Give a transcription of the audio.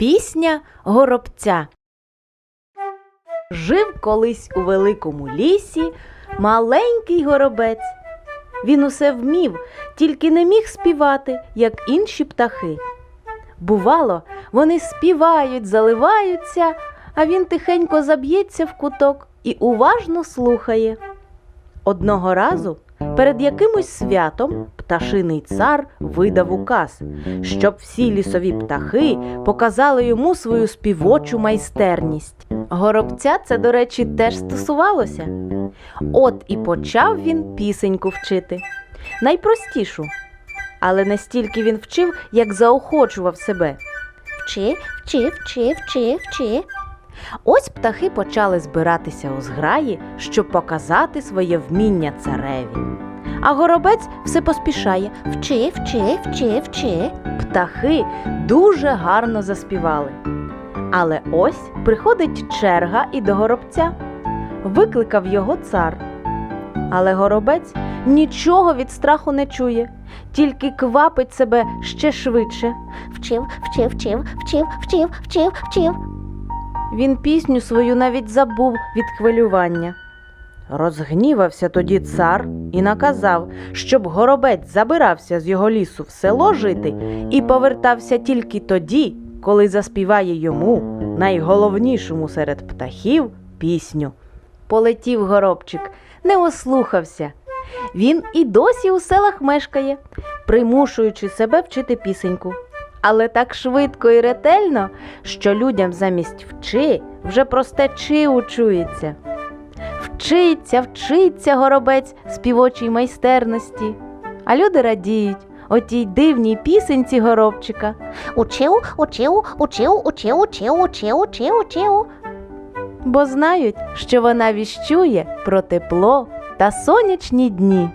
Пісня горобця. Жив колись у великому лісі маленький горобець. Він усе вмів, тільки не міг співати, як інші птахи. Бувало, вони співають, заливаються, а він тихенько заб'ється в куток і уважно слухає. Одного разу перед якимось святом пташиний цар видав указ, щоб всі лісові птахи показали йому свою співочу майстерність. Горобця це, до речі, теж стосувалося. От і почав він пісеньку вчити. Найпростішу. Але не стільки він вчив, як заохочував себе. Вчи, вчи, вчи, вчи, вчи. Ось птахи почали збиратися у зграї, щоб показати своє вміння цареві. А горобець все поспішає. Вчи, вчи, вчи, вчи. Птахи дуже гарно заспівали. Але ось приходить черга і до горобця. Викликав його цар. Але горобець нічого від страху не чує, тільки квапить себе ще швидше. Вчив, вчив, вчив, вчив, вчив, вчив, вчив. Він пісню свою навіть забув від хвилювання. Розгнівався тоді цар і наказав, щоб горобець забирався з його лісу в село жити і повертався тільки тоді, коли заспіває йому, найголовнішому серед птахів, пісню. Полетів горобчик, не ослухався. Він і досі у селах мешкає, примушуючи себе вчити пісеньку. Але так швидко і ретельно, що людям замість вчи вже просте чи учується. Вчиться, вчиться горобець співочій майстерності. А люди радіють отій дивній пісенці горобчика. Учив, учив, учив, учив, учив, учив, учив, учив. бо знають, що вона віщує про тепло та сонячні дні.